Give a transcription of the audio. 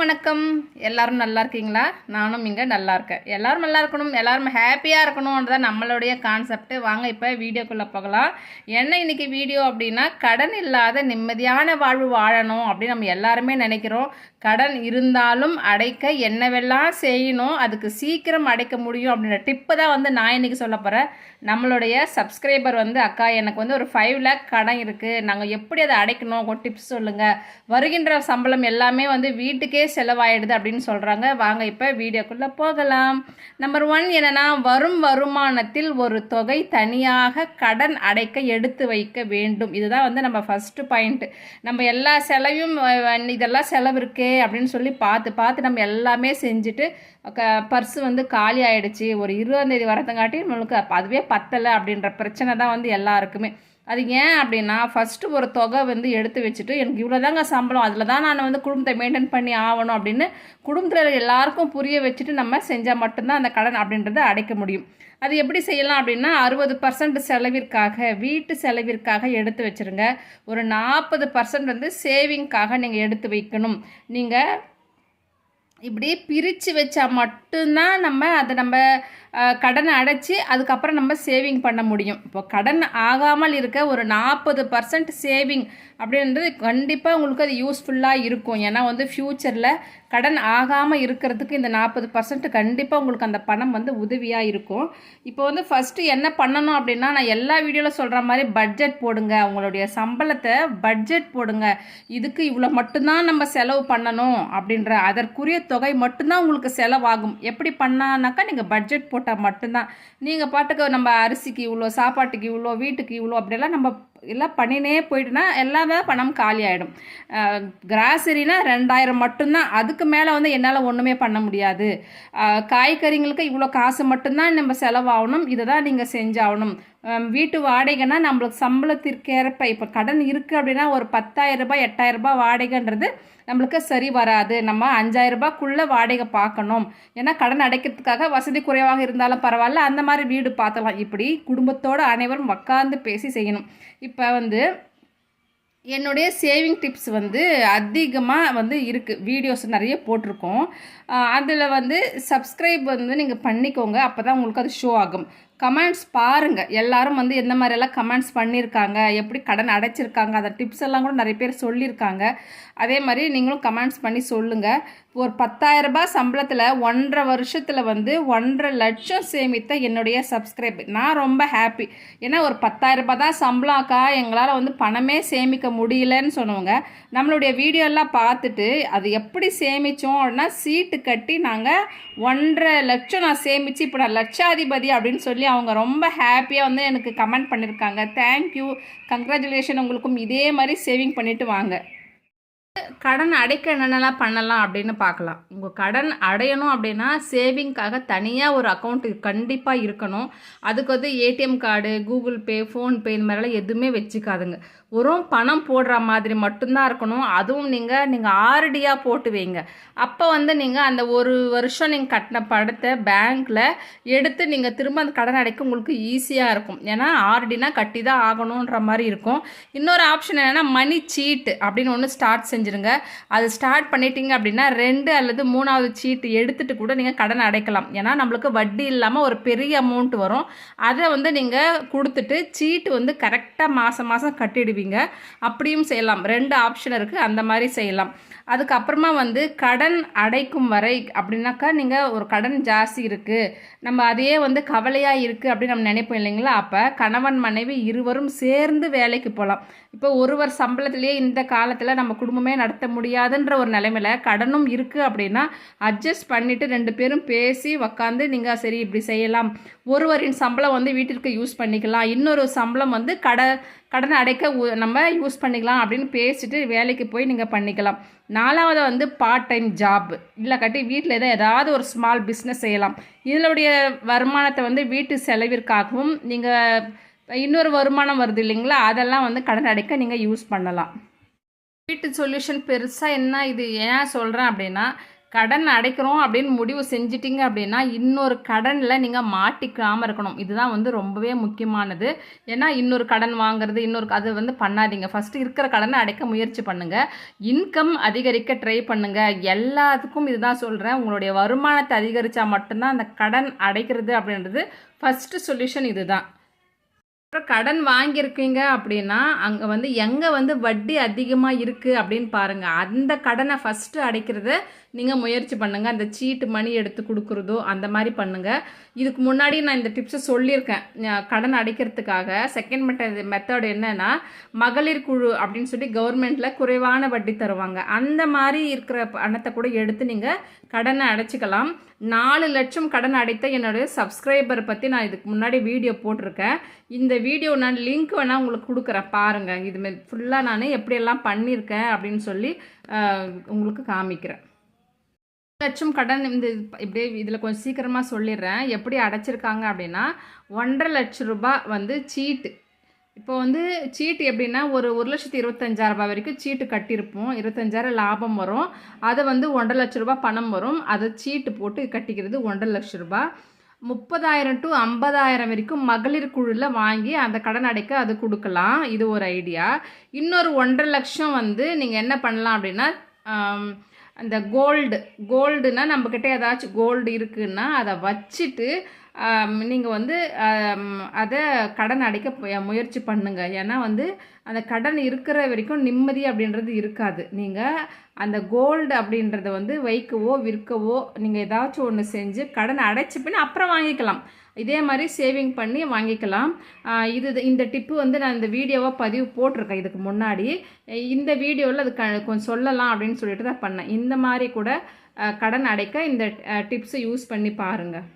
வணக்கம். எல்லாரும் நல்லா இருக்கீங்களா? நானும் இங்கே நல்லா இருக்கேன். எல்லாரும் நல்லா இருக்கணும் எல்லோரும் ஹாப்பியாக இருக்கணும்ன்றதான் நம்மளுடைய கான்செப்ட் வாங்க இப்போ வீடியோக்குள்ளே போகலாம். என்ன இன்னைக்கு வீடியோ அப்படின்னா கடன் இல்லாத நிம்மதியான வாழ்வு வாழணும் அப்படின்னு நம்ம எல்லாருமே நினைக்கிறோம். கடன் இருந்தாலும் அடைக்க என்னவெல்லாம் செய்யணும் அதுக்கு சீக்கிரம் அடைக்க முடியும் அப்படின்ற டிப்பு தான் வந்து நான் இன்னைக்கு சொல்ல போகிறேன் நம்மளுடைய சப்ஸ்கிரைபர் வந்து அக்கா எனக்கு வந்து ஒரு ஃபைவ் லேக் கடன் இருக்குது நாங்கள் எப்படி அதை அடைக்கணும்? ஒரு டிப்ஸ் சொல்லுங்கள் வருகின்ற சம்பளம் எல்லாமே வந்து வீட்டுக்கே செலவாயிடுது அப்படின்னு சொல்கிறாங்க வாங்க இப்போ வீடியோக்குள்ளே போகலாம். நம்பர் ஒன் என்னென்னா வரும் வருமானத்தில் ஒரு தொகை தனியாக கடன் அடைக்க எடுத்து வைக்க வேண்டும். இதுதான் வந்து நம்ம ஃபஸ்ட்டு பாயிண்ட்டு நம்ம எல்லா செலவையும் இதெல்லாம் செலவு இருக்கே அப்படின்னு சொல்லி பார்த்து பார்த்து நம்ம எல்லாமே செஞ்சுட்டு க பர்ஸு வந்து காலி ஆகிடுச்சு ஒரு இருபதாந்தேதி வரத்தங்காட்டி நம்மளுக்கு அதுவே பத்தலை அப்படின்ற பிரச்சனை தான் வந்து எல்லாருக்குமே. அது ஏன் அப்படின்னா ஃபஸ்ட்டு ஒரு தொகை வந்து எடுத்து வச்சுட்டு எனக்கு இவ்வளோதாங்க சம்பளம் அதில் தான் நான் வந்து குடும்பத்தை மெயின்டைன் பண்ணி ஆகணும் அப்படின்னு குடும்பத்தில் எல்லாருக்கும் புரிய வச்சுட்டு நம்ம செஞ்சால் மட்டும்தான் அந்த கடன் அப்படின்றத அடைக்க முடியும். அது எப்படி செய்யலாம் அப்படின்னா அறுபது பர்சன்ட் செலவிற்காக வீட்டு செலவிற்காக எடுத்து வச்சுருங்க. ஒரு நாற்பது பர்சன்ட் வந்து சேவிங்க்காக நீங்கள் எடுத்து வைக்கணும். நீங்கள் இப்படி பிரித்து வச்சா மட்டும்தான் நம்ம அதை நம்ம கடனை அடைச்சி அதுக்கப்புறம் நம்ம சேவிங் பண்ண முடியும். இப்போ கடன் ஆகாமல் இருக்க ஒரு நாற்பது பர்சன்ட் சேவிங் அப்படின்றது கண்டிப்பாக உங்களுக்கு அது யூஸ்ஃபுல்லாக இருக்கும். ஏன்னா வந்து ஃப்யூச்சரில் கடன் ஆகாமல் இருக்கிறதுக்கு இந்த நாற்பது பர்சன்ட் கண்டிப்பாக உங்களுக்கு அந்த பணம் வந்து உதவியாக இருக்கும். இப்போ வந்து ஃபஸ்ட்டு என்ன பண்ணணும் அப்படின்னா நான் எல்லா வீடியோவில் சொல்கிற மாதிரி பட்ஜெட் போடுங்க. உங்களுடைய சம்பளத்தை பட்ஜெட் போடுங்க. இதுக்கு இவ்வளோ மட்டும்தான் நம்ம செலவு பண்ணணும் அப்படின்ற அதற்குரிய தொகை மட்டும்தான் உங்களுக்கு செலவாகும். எப்படி பண்ணானாக்கா நீங்கள் பட்ஜெட் போட்டால் மட்டும்தான். நீங்கள் பாட்டுக்கு நம்ம அரிசிக்கு இவ்வளோ சாப்பாட்டுக்கு இவ்வளோ வீட்டுக்கு இவ்வளோ அப்படியெல்லாம் நம்ம எல்லாம் பண்ணினே போயிட்டுனா எல்லாமே பணம் காலி ஆகிடும் கிராசரினா ரெண்டாயிரம் மட்டும்தான். அதுக்கு மேலே வந்து என்னால் ஒன்றுமே பண்ண முடியாது. காய்கறிங்களுக்கு இவ்வளோ காசு மட்டும்தான் நம்ம செலவாகணும். இதை தான் நீங்கள் செஞ்சாகணும் வீட்டு வாடகைனா நம்மளுக்கு சம்பளத்திற்கேற்ப இப்போ கடன் இருக்குது அப்படின்னா ஒரு பத்தாயிரம் ரூபாய் எட்டாயிரம் ரூபாய் வாடகைன்றது நம்மளுக்கு சரி வராது. நம்ம அஞ்சாயிரம் ரூபாய்க்குள்ளே வாடகை பார்க்கணும். ஏன்னா கடன் அடைக்கிறதுக்காக வசதி குறைவாக இருந்தாலும் பரவாயில்ல. அந்த மாதிரி வீடு பார்த்தலாம் இப்படி குடும்பத்தோடு அனைவரும் உட்காந்து பேசி செய்யணும். இப்போ வந்து என்னுடைய சேவிங் டிப்ஸ் வந்து அதிகமாக வந்து இருக்குது வீடியோஸ் நிறைய போட்டிருக்கோம். அதில் வந்து சப்ஸ்கிரைப் வந்து நீங்கள் பண்ணிக்கோங்க. அப்போ தான் உங்களுக்கு அது ஷோ ஆகும். கமெண்ட்ஸ் பாருங்கள் எல்லாரும் வந்து எந்த மாதிரியெல்லாம் கமெண்ட்ஸ் பண்ணியிருக்காங்க எப்படி கடன் அடைச்சிருக்காங்க? அந்த டிப்ஸ் எல்லாம் கூட நிறைய பேர் சொல்லியிருக்காங்க அதே மாதிரி நீங்களும் கமெண்ட்ஸ் பண்ணி சொல்லுங்கள் ஒரு பத்தாயிரம் சம்பளத்தில் ஒன்றரை வருஷத்தில் வந்து ஒன்றரை லட்சம் சேமித்த என்னுடைய சப்ஸ்கிரைப் நான் ரொம்ப ஹாப்பி ஏன்னா ஒரு பத்தாயிரரூபா தான் சம்பளம்க்கா எங்களால் வந்து பணமே சேமிக்க முடியலன்னு சொன்னவங்க நம்மளுடைய வீடியோலாம் பார்த்துட்டு அது எப்படி சேமித்தோம் அப்படின்னா சீட்டு கட்டி நாங்கள் ஒன்றரை லட்சம் நான் சேமித்து இப்போ நான் லட்சாதிபதி அப்படின்னு சொல்லி அவங்க ரொம்ப ஹாப்பியாக வந்து எனக்கு கமெண்ட் பண்ணியிருக்காங்க தேங்க்யூ கங்க்ராச்சுலேஷன் உங்களுக்கும் இதே மாதிரி சேவிங் பண்ணிவிட்டு வாங்க. கடன் அடைக்க என்னென்னலாம் பண்ணலாம் அப்படின்னு பார்க்கலாம். உங்கள் கடன் அடையணும் அப்படின்னா சேவிங்க்காக தனியாக ஒரு அக்கௌண்ட் கண்டிப்பாக இருக்கணும். அதுக்கு வந்து ATM card Google Pay PhonePe இந்த மாதிரிலாம் எதுவுமே வச்சுக்காதுங்க. வெறும் பணம் போடுற மாதிரி மட்டும்தான் இருக்கணும். அதுவும் நீங்கள் நீங்கள் ஆர்டியாக போட்டு வைங்க. அப்போ வந்து நீங்கள் அந்த ஒரு வருஷம் நீங்கள் கட்டின படத்தை பேங்க்கில் எடுத்து நீங்கள் திரும்ப அந்த கடன் அடைக்க உங்களுக்கு ஈஸியாக இருக்கும். ஏன்னா ஆர்டினா கட்டி தான் ஆகணுன்ற மாதிரி இருக்கும். இன்னொரு ஆப்ஷன் என்னென்னா மணி சீட்டு அப்படின்னு ஒன்று ஸ்டார்ட் செஞ்சு செஞ்சுருங்க. அது ஸ்டார்ட் பண்ணிட்டீங்க அப்படின்னா ரெண்டு அல்லது மூணாவது சீட்டு எடுத்துட்டு கூட நீங்கள் கடன் அடைக்கலாம். ஏன்னா நம்மளுக்கு வட்டி இல்லாமல் ஒரு பெரிய அமௌண்ட் வரும். அதை வந்து நீங்கள் கொடுத்துட்டு சீட்டு வந்து கரெக்டாக மாதம் மாதம் கட்டிடுவீங்க. அப்படியும் செய்யலாம். ரெண்டு ஆப்ஷன் இருக்குது அந்த மாதிரி செய்யலாம். அதுக்கப்புறமா வந்து கடன் அடைக்கும் வரை அப்படின்னாக்கா நீங்கள் ஒரு கடன் ஜாஸ்தி இருக்குது நம்ம அதையே வந்து கவலையாக இருக்குது அப்படின்னு நம்ம நினைப்போம் இல்லைங்களா? அப்போ கணவன் மனைவி இருவரும் சேர்ந்து வேலைக்கு போகலாம் இப்போ ஒருவர் சம்பளத்திலேயே இந்த காலத்தில் நம்ம குடும்பமே நடத்த முடியாதுன்ற ஒரு நிலைமையில கடனும் இருக்குது அப்படின்னா அட்ஜஸ்ட் பண்ணிவிட்டு ரெண்டு பேரும் பேசி உக்காந்து நீங்கள் சரி இப்படி செய்யலாம். ஒருவரின் சம்பளம் வந்து வீட்டிற்கு யூஸ் பண்ணிக்கலாம். இன்னொரு சம்பளம் வந்து கடை கடனை அடைக்க நம்ம யூஸ் பண்ணிக்கலாம் அப்படின்னு பேசிட்டு வேலைக்கு போய் நீங்கள் பண்ணிக்கலாம். நாலாவது வந்து பார்ட் டைம் ஜாப் இல்லை கட்டி வீட்டில் ஏதோ ஏதாவது ஒரு ஸ்மால் பிஸ்னஸ் செய்யலாம். இதனுடைய வருமானத்தை வந்து வீட்டு செலவிற்காகவும் நீங்கள் இன்னொரு வருமானம் வருது இல்லைங்களா? அதெல்லாம் வந்து கடன் அடைக்க நீங்கள் யூஸ் பண்ணலாம். வீட்டு சொல்யூஷன் பெருசாக என்ன இது? ஏன் சொல்கிறேன் அப்படின்னா கடன் அடைக்கிறோம் அப்படின்னு முடிவு செஞ்சிட்டிங்க அப்படின்னா இன்னொரு கடனில் நீங்கள் மாட்டிக்காமல் இருக்கணும். இதுதான் வந்து ரொம்பவே முக்கியமானது. ஏன்னா இன்னொரு கடன் வாங்குறது இன்னொரு அது வந்து பண்ணாதீங்க. ஃபஸ்ட்டு இருக்கிற கடனை அடைக்க முயற்சி பண்ணுங்கள் இன்கம் அதிகரிக்க ட்ரை பண்ணுங்கள் எல்லாத்துக்கும் இதுதான் சொல்கிறேன் உங்களுடைய வருமானத்தை அதிகரித்தா மட்டும்தான் அந்த கடன் அடைக்கிறது அப்படின்றது ஃபஸ்ட்டு சொல்யூஷன் இதுதான். அப்புறம் கடன் வாங்கியிருக்கீங்க அப்படின்னா அங்கே வந்து எங்கே வந்து வட்டி அதிகமாக இருக்குது அப்படின்னு பாருங்கள் அந்த கடனை ஃபஸ்ட்டு அடைக்கிறது நீங்கள் முயற்சி பண்ணுங்கள் அந்த சீட்டு மணி எடுத்து கொடுக்குறதோ அந்த மாதிரி பண்ணுங்கள் இதுக்கு முன்னாடி நான் இந்த டிப்ஸை சொல்லியிருக்கேன். கடன் அடைக்கிறதுக்காக. செகண்ட் மெத்தட் மெத்தட் என்னென்னா மகளிர் குழு அப்படின்னு சொல்லி கவர்மெண்ட்டில் குறைவான வட்டி தருவாங்க. அந்த மாதிரி இருக்கிற பணத்தை கூட எடுத்து நீங்கள் கடனை அடைச்சிக்கலாம். நாலு லட்சம் கடன் அடைத்த என்னுடைய சப்ஸ்கிரைபர் பற்றி நான் இதுக்கு முன்னாடி வீடியோ போட்டிருக்கேன். இந்த வீடியோ நான் லிங்க் வேணால் உங்களுக்கு கொடுக்குறேன். பாருங்கள் இது ஃபுல்லாக நான் எப்படியெல்லாம் பண்ணியிருக்கேன் அப்படின்னு சொல்லி உங்களுக்கு காமிக்கிறேன். லட்சம் கடன் இந்த இப்படியே இதில் கொஞ்சம் சீக்கிரமாக சொல்லிடுறேன். எப்படி அடைச்சிருக்காங்க அப்படின்னா ஒன்றரை லட்ச ரூபாய் வந்து சீட்டு. இப்போ வந்து சீட்டு எப்படின்னா ஒரு ஒரு லட்சத்தி இருபத்தஞ்சாயிரரூபா ரூபாய் வரைக்கும் சீட்டு கட்டியிருப்போம். இருபத்தஞ்சாயிரம் லாபம் வரும். அதை வந்து ஒன்றரை லட்ச ரூபாய் பணம் வரும். அதை சீட்டு போட்டு கட்டிக்கிறது ஒன்றரை லட்ச ரூபாய் முப்பதாயிரம் டு ஐம்பதாயிரம் வரைக்கும் மகளிர் குழுவில் வாங்கி அந்த கடன் அடைக்க அது கொடுக்கலாம். இது ஒரு ஐடியா. இன்னொரு ஒன்றரை லட்சம் வந்து நீங்கள் என்ன பண்ணலாம் அப்படின்னா அந்த கோல்டு கோல்டுனா நம்மக்கிட்ட ஏதாச்சும் கோல்டு இருக்குன்னா அதை வச்சுட்டு நீங்கள் வந்து அதை கடன் அடைக்க முயற்சி பண்ணுங்கள் ஏன்னா வந்து அந்த கடன் இருக்கிற வரைக்கும் நிம்மதி அப்படின்றது இருக்காது. நீங்கள் அந்த கோல்டு அப்படின்றத வந்து வைக்கவோ விற்கவோ நீங்கள் ஏதாச்சும் ஒன்று செஞ்சு கடன் அடைச்சி பின்ன அப்புறம் வாங்கிக்கலாம். இதே மாதிரி சேவிங் பண்ணி வாங்கிக்கலாம். இது இந்த டிப்பு வந்து நான் இந்த வீடியோவாக பதிவு போட்டிருக்கேன் இதுக்கு முன்னாடி. இந்த வீடியோவில் அது க கொஞ்சம் சொல்லலாம் அப்படின்னு சொல்லிட்டு தான் பண்ணேன். இந்த மாதிரி கூட கடன் அடைக்க இந்த டிப்ஸை யூஸ் பண்ணி பாருங்கள்